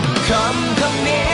come, come, come near.